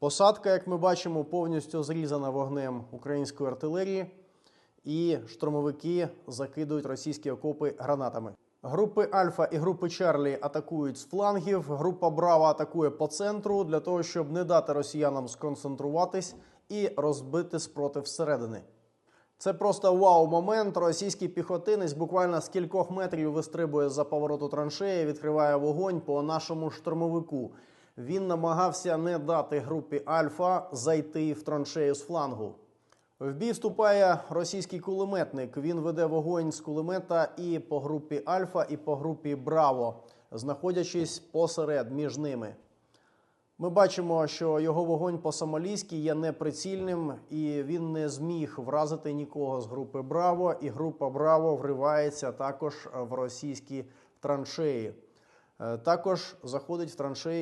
Посадка, як ми бачимо, повністю зрізана вогнем української артилерії, і штурмовики закидують російські окопи гранатами. Групи Альфа і групи Чарлі атакують з флангів. Група Браво атакує по центру для того, щоб не дати росіянам сконцентруватись і розбити спротив зсередини. Це просто вау-момент. Російський піхотинець буквально з кількох метрів вистрибує за повороту траншеї, відкриває вогонь по нашому штурмовику. Він намагався не дати групі Альфа зайти в траншею з флангу. В бій вступає російський кулеметник. Він веде вогонь з кулемета і по групі Альфа, і по групі Браво, знаходячись посеред між ними. Ми бачимо, що його вогонь по Сомалійській є неприцільним, і він не зміг вразити нікого з групи Браво. І група Браво вривається також в російські траншеї. Е, Також заходить в траншеї